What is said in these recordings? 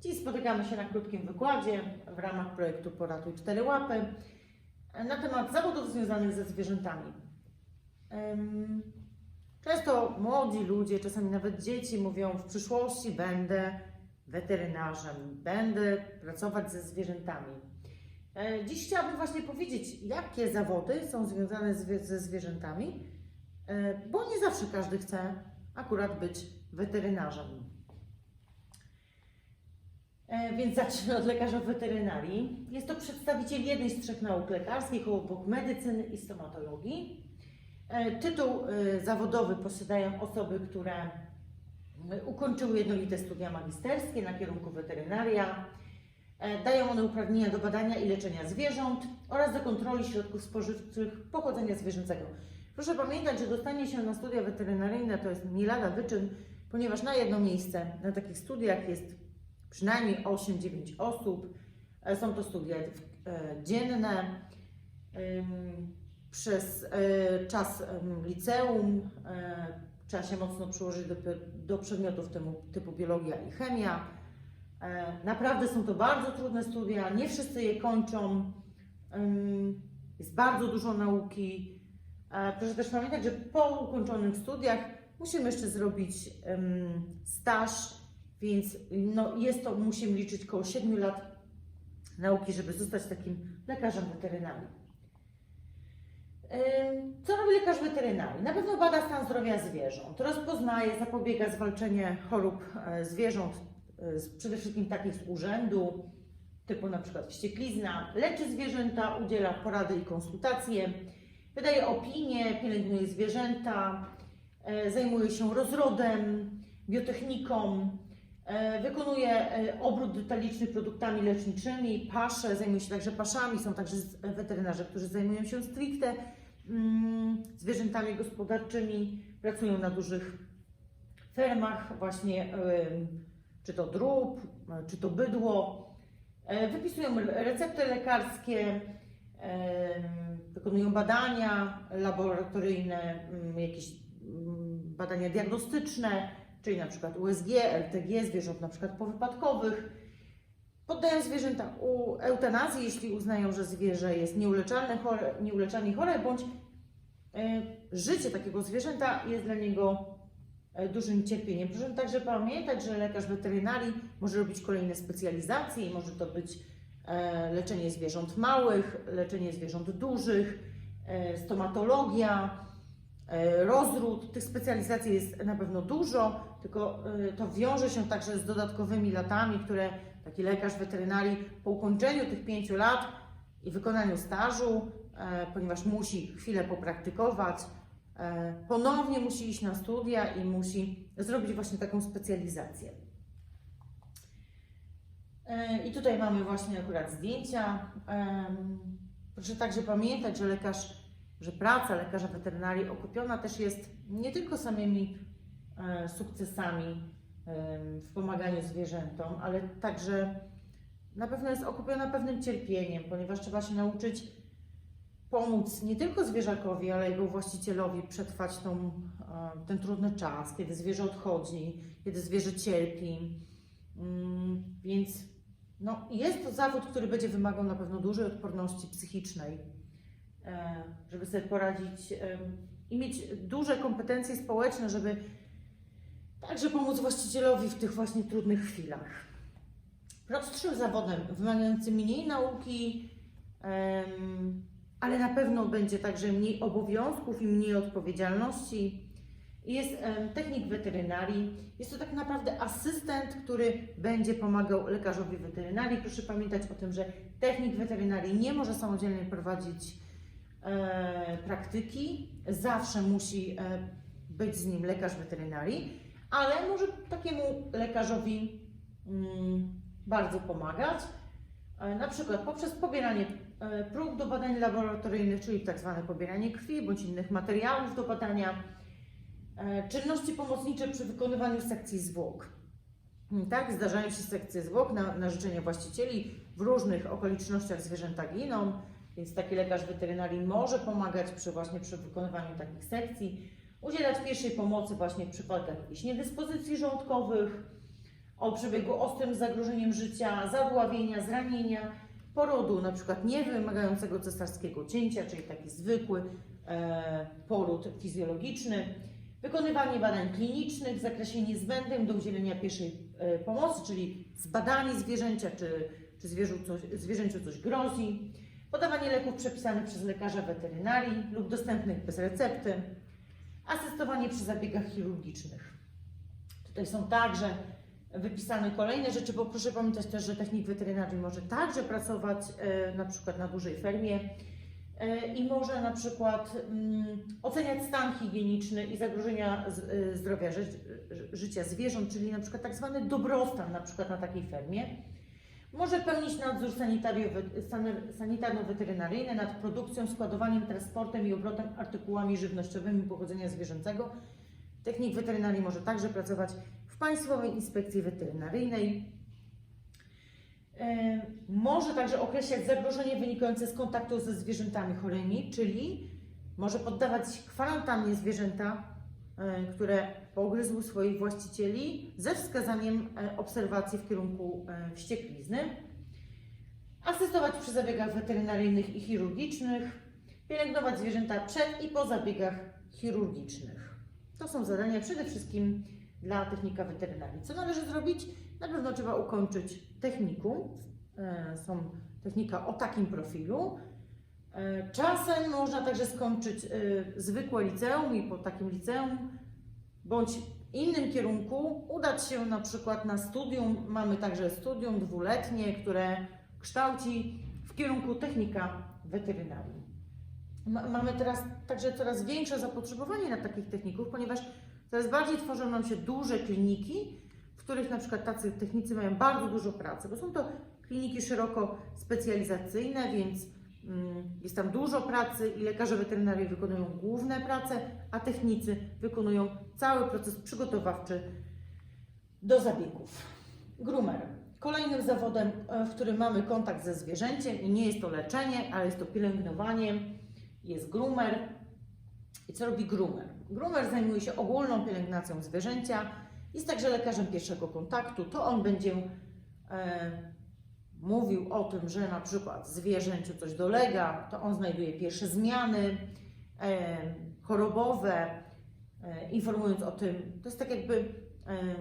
Dziś spotykamy się na krótkim wykładzie w ramach projektu Poratuj Cztery Łapy na temat zawodów związanych ze zwierzętami. Często młodzi ludzie, czasami nawet dzieci mówią w przyszłości będę weterynarzem, będę pracować ze zwierzętami. E, Dziś chciałabym właśnie powiedzieć, jakie zawody są związane ze zwierzętami, e, bo nie zawsze każdy chce akurat być weterynarzem. E, Więc zacznę od lekarza weterynarii. Jest to przedstawiciel jednej z trzech nauk lekarskich obok medycyny i stomatologii. E, Tytuł e, zawodowy posiadają osoby, które ukończyły jednolite studia magisterskie na kierunku weterynaria. Dają one uprawnienia do badania i leczenia zwierząt oraz do kontroli środków spożywczych pochodzenia zwierzęcego. Proszę pamiętać, że dostanie się na studia weterynaryjne to jest nie lada wyczyn, ponieważ na jedno miejsce na takich studiach jest przynajmniej 8-9 osób. E, Są to studia e, dzienne. Ym, Przez e, czas liceum e, trzeba się mocno przyłożyć do, do przedmiotów typu, typu biologia i chemia. E, Naprawdę są to bardzo trudne studia, nie wszyscy je kończą. Jest bardzo dużo nauki. E, Proszę też pamiętać, że po ukończonych studiach musimy jeszcze zrobić staż, więc no, jest to, musimy liczyć około 7 lat nauki, żeby zostać takim lekarzem weterynarii. Co robi lekarz weterynarii? Na pewno bada stan zdrowia zwierząt, rozpoznaje, zapobiega zwalczenie chorób e, zwierząt, e, przede wszystkim takich z urzędu, typu na przykład wścieklizna, leczy zwierzęta, udziela porady i konsultacje, wydaje opinie, pielęgnuje zwierzęta, e, zajmuje się rozrodem, biotechniką, wykonuje e, obrót detaliczny produktami leczniczymi, pasze, zajmuje się także paszami, są także z- weterynarze, którzy zajmują się stricte mm, zwierzętami gospodarczymi, pracują na dużych fermach, właśnie czy to drób, e, czy to bydło. E, Wypisują re- recepty lekarskie, wykonują badania laboratoryjne, mm, jakieś mm, badania diagnostyczne, czyli na przykład USG, LTG, zwierząt na przykład powypadkowych. Poddają zwierzęta u eutanazji, jeśli uznają, że zwierzę jest nieuleczalne, chore, nieuleczalnie chore, bądź e, życie takiego zwierzęta jest dla niego e, dużym cierpieniem. Proszę także pamiętać, że lekarz weterynarii może robić kolejne specjalizacje i może to być e, leczenie zwierząt małych, leczenie zwierząt dużych, stomatologia, rozród. Tych specjalizacji jest na pewno dużo, tylko e, to wiąże się także z dodatkowymi latami, które taki lekarz weterynarii po ukończeniu tych pięciu lat i wykonaniu stażu, e, ponieważ musi chwilę popraktykować, e, ponownie musi iść na studia i musi zrobić właśnie taką specjalizację. E, I tutaj mamy właśnie akurat zdjęcia. Proszę także pamiętać, że lekarz, że praca lekarza weterynarii okupiona też jest nie tylko samymi sukcesami em, w pomaganiu zwierzętom, ale także na pewno jest okupiona pewnym cierpieniem, ponieważ trzeba się nauczyć pomóc nie tylko zwierzakowi, ale jego właścicielowi przetrwać tą, e, ten trudny czas, kiedy zwierzę odchodzi, kiedy zwierzę cierpi. Mm, Więc no, jest to zawód, który będzie wymagał na pewno dużej odporności psychicznej, e, żeby sobie poradzić e, i mieć duże kompetencje społeczne, żeby także pomóc właścicielowi w tych właśnie trudnych chwilach. Prostszym zawodem, wymagającym mniej nauki, ale na pewno będzie także mniej obowiązków i mniej odpowiedzialności. Jest technik weterynarii. Jest to tak naprawdę asystent, który będzie pomagał lekarzowi weterynarii. Proszę pamiętać o tym, że technik weterynarii nie może samodzielnie prowadzić e, praktyki. Zawsze musi e, być z nim lekarz weterynarii, ale może takiemu lekarzowi mm, bardzo pomagać. E, Na przykład poprzez pobieranie e, prób do badań laboratoryjnych, czyli tak zwane pobieranie krwi bądź innych materiałów do badania, e, czynności pomocnicze przy wykonywaniu sekcji zwłok. Mm, Tak, zdarzają się sekcje zwłok na, na życzenie właścicieli. W różnych okolicznościach zwierzęta giną, więc taki lekarz weterynarii może pomagać przy właśnie przy wykonywaniu takich sekcji, udzielać pierwszej pomocy właśnie w przypadkach jakichś niedyspozycji żołądkowych, o przebiegu ostrym z zagrożeniem życia, zadławienia, zranienia, porodu, na przykład niewymagającego cesarskiego cięcia, czyli taki zwykły e, poród fizjologiczny, wykonywanie badań klinicznych w zakresie niezbędnym do udzielenia pierwszej e, pomocy, czyli zbadanie zwierzęcia, czy, czy zwierzę coś, zwierzęciu coś grozi, podawanie leków przepisanych przez lekarza weterynarii lub dostępnych bez recepty, asystowanie przy zabiegach chirurgicznych. Tutaj są także wypisane kolejne rzeczy, bo proszę pamiętać też, że technik weterynarii może także pracować e, na przykład na dużej fermie e, i może na przykład mm, oceniać stan higieniczny i zagrożenia e, zdrowia ży, życia zwierząt, czyli na przykład tak zwany dobrostan na przykład na takiej fermie. Może pełnić nadzór sanitarno-weterynaryjny nad produkcją, składowaniem, transportem i obrotem artykułami żywnościowymi pochodzenia zwierzęcego. Technik weterynarii może także pracować w Państwowej Inspekcji Weterynaryjnej. E, Może także określać zagrożenie wynikające z kontaktu ze zwierzętami chorymi, czyli może poddawać kwarantannie zwierzęta, e, które pogryzły swoich właścicieli ze wskazaniem e, obserwacji w kierunku e, wścieklizny. Asystować przy zabiegach weterynaryjnych i chirurgicznych. Pielęgnować zwierzęta przed i po zabiegach chirurgicznych. To są zadania przede wszystkim dla technika weterynarii. Co należy zrobić? Na pewno trzeba ukończyć technikum. E, Są technika o takim profilu. Czasem można także skończyć zwykłe liceum i po takim liceum bądź innym kierunku udać się na przykład na studium. Mamy także studium dwuletnie, które kształci w kierunku technika weterynarii. Ma- Mamy teraz także coraz większe zapotrzebowanie na takich techników, ponieważ coraz bardziej tworzą nam się duże kliniki, w których na przykład tacy technicy mają bardzo dużo pracy, bo są to kliniki szeroko specjalizacyjne, więc jest tam dużo pracy i lekarze weterynarii wykonują główne prace, a technicy wykonują cały proces przygotowawczy do zabiegów. Groomer. Kolejnym zawodem, e, w którym mamy kontakt ze zwierzęciem i nie jest to leczenie, ale jest to pielęgnowanie, jest groomer. I co robi groomer? Groomer zajmuje się ogólną pielęgnacją zwierzęcia, jest także lekarzem pierwszego kontaktu. To on będzie e, mówił o tym, że na przykład zwierzęciu coś dolega, to on znajduje pierwsze zmiany e, chorobowe, e, informując o tym. To jest tak jakby e,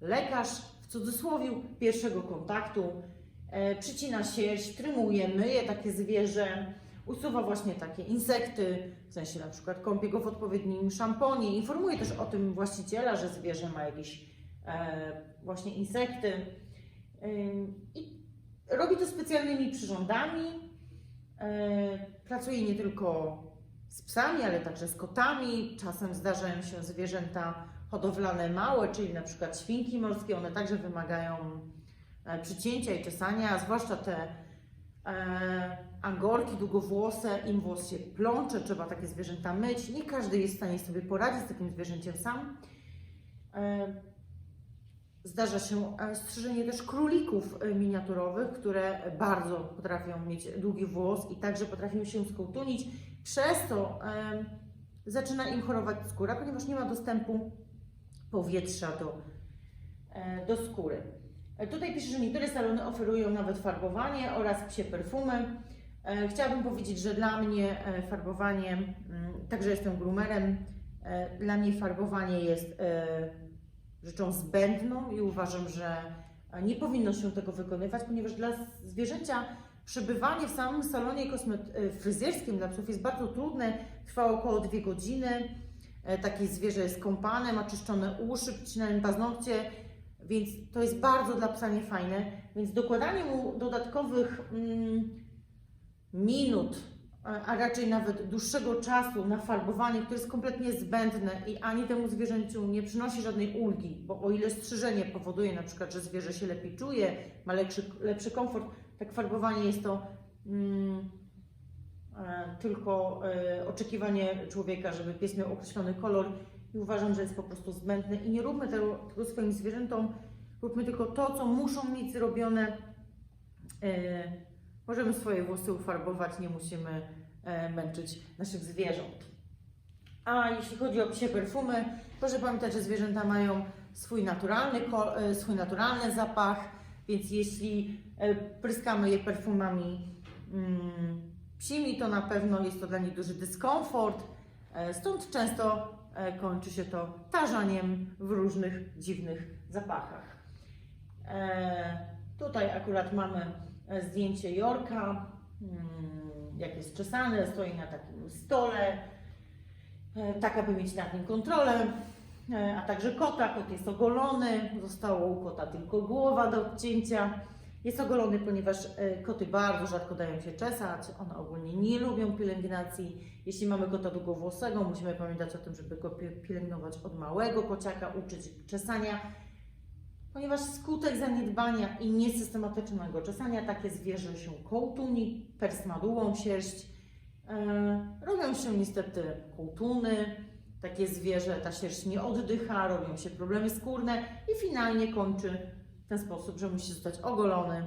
lekarz w cudzysłowie pierwszego kontaktu. E, przycina sierść, trymuje, myje takie zwierzę, usuwa właśnie takie insekty, w sensie na przykład kąpie go w odpowiednim szamponie, informuje też o tym właściciela, że zwierzę ma jakieś e, właśnie insekty. Ym, I robi to specjalnymi przyrządami. E, Pracuje nie tylko z psami, ale także z kotami. Czasem zdarzają się zwierzęta hodowlane małe, czyli na przykład świnki morskie. One także wymagają e, przycięcia i czesania, zwłaszcza te e, angorki długowłose, im włos się plącze, trzeba takie zwierzęta myć. Nie każdy jest w stanie sobie poradzić z takim zwierzęciem sam. Zdarza się e, strzyżenie też królików e, miniaturowych, które bardzo potrafią mieć długi włos i także potrafią się skołtunić. Przez to zaczyna im chorować skóra, ponieważ nie ma dostępu powietrza do, e, do skóry. Tutaj pisze, że niektóre salony oferują nawet farbowanie oraz psie perfumy. Chciałabym powiedzieć, że dla mnie farbowanie, mm, także jestem groomerem, dla mnie farbowanie jest rzeczą zbędną i uważam, że nie powinno się tego wykonywać, ponieważ dla zwierzęcia przebywanie w samym salonie e, fryzjerskim dla psów jest bardzo trudne, trwa około dwie godziny. E, Takie zwierzę jest kąpane, ma czyszczone uszy, przycinane paznokcie, więc to jest bardzo dla psa niefajne. Więc dokładanie mu dodatkowych mm, minut, a raczej nawet dłuższego czasu na farbowanie, które jest kompletnie zbędne i ani temu zwierzęciu nie przynosi żadnej ulgi, bo o ile strzyżenie powoduje na przykład, że zwierzę się lepiej czuje, ma lepszy, lepszy komfort, tak farbowanie jest to mm, e, tylko e, oczekiwanie człowieka, żeby pies miał określony kolor i uważam, że jest po prostu zbędne i nie róbmy tego, tego swoim zwierzętom, róbmy tylko to, co muszą mieć zrobione. E, Możemy swoje włosy ufarbować, nie musimy e, męczyć naszych zwierząt. A jeśli chodzi o psie perfumy, proszę pamiętać, że zwierzęta mają swój naturalny, e, swój naturalny zapach, więc jeśli e, pryskamy je perfumami mm, psimi, to na pewno jest to dla nich duży dyskomfort. Stąd często kończy się to tarzaniem w różnych dziwnych zapachach. Tutaj akurat mamy zdjęcie Jorka, mm, jak jest czesany, stoi na takim stole, e, tak aby mieć nad nim kontrolę, e, a także kota. Kot jest ogolony, zostało u kota tylko głowa do odcięcia. Jest ogolony, ponieważ e, koty bardzo rzadko dają się czesać, one ogólnie nie lubią pielęgnacji. Jeśli mamy kota długowłosego, musimy pamiętać o tym, żeby go pie- pielęgnować od małego kociaka, uczyć czesania, ponieważ skutek zaniedbania i niesystematycznego czesania takie zwierzę się kołtuni, pers ma długą sierść, e, robią się niestety kołtuny, takie zwierzę, ta sierść nie oddycha, robią się problemy skórne i finalnie kończy w ten sposób, że musi zostać ogolony,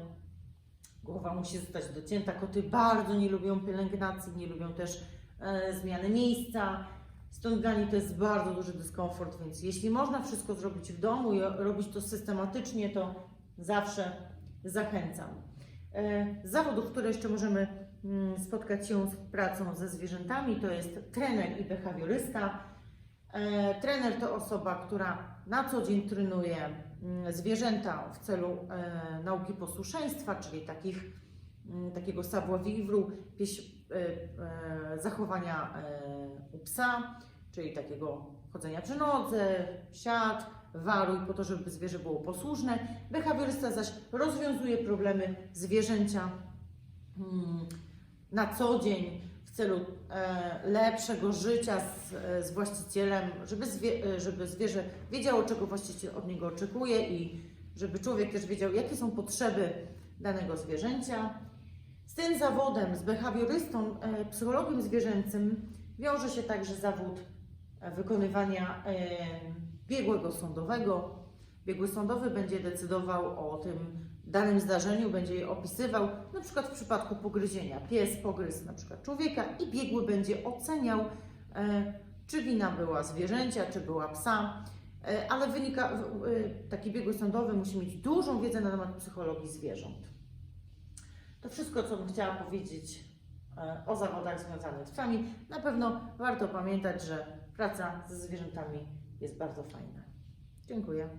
głowa musi zostać docięta. Koty bardzo nie lubią pielęgnacji, nie lubią też e, zmiany miejsca, stąd dla nich to jest bardzo duży dyskomfort, więc jeśli można wszystko zrobić w domu i robić to systematycznie, to zawsze zachęcam. E, Z zawodów, które jeszcze możemy mm, spotkać się z pracą ze zwierzętami, to jest trener i behawiorysta. E, Trener to osoba, która na co dzień trenuje mm, zwierzęta w celu e, nauki posłuszeństwa, czyli takich, mm, takiego savoir-vivre, pieś, e, e, zachowania e, u psa, czyli takiego chodzenia przy nodze, siad, waruj po to, żeby zwierzę było posłuszne. Behawiorysta zaś rozwiązuje problemy zwierzęcia mm, na co dzień w celu e, lepszego życia z, e, właścicielem, żeby, zwie, e, żeby zwierzę wiedziało, czego właściciel od niego oczekuje i żeby człowiek też wiedział, jakie są potrzeby danego zwierzęcia. Z tym zawodem, z behawiorystą, e, psychologiem zwierzęcym wiąże się także zawód e, wykonywania e, biegłego sądowego. Biegły sądowy będzie decydował o tym danym zdarzeniu, będzie je opisywał, na przykład w przypadku pogryzienia. Pies pogryzł na przykład człowieka i biegły będzie oceniał, czy wina była zwierzęcia, czy była psa. Ale wynika, taki biegły sądowy musi mieć dużą wiedzę na temat psychologii zwierząt. To wszystko, co bym chciała powiedzieć e, o zawodach związanych z psami. Na pewno warto pamiętać, że praca ze zwierzętami jest bardzo fajna. Dziękuję.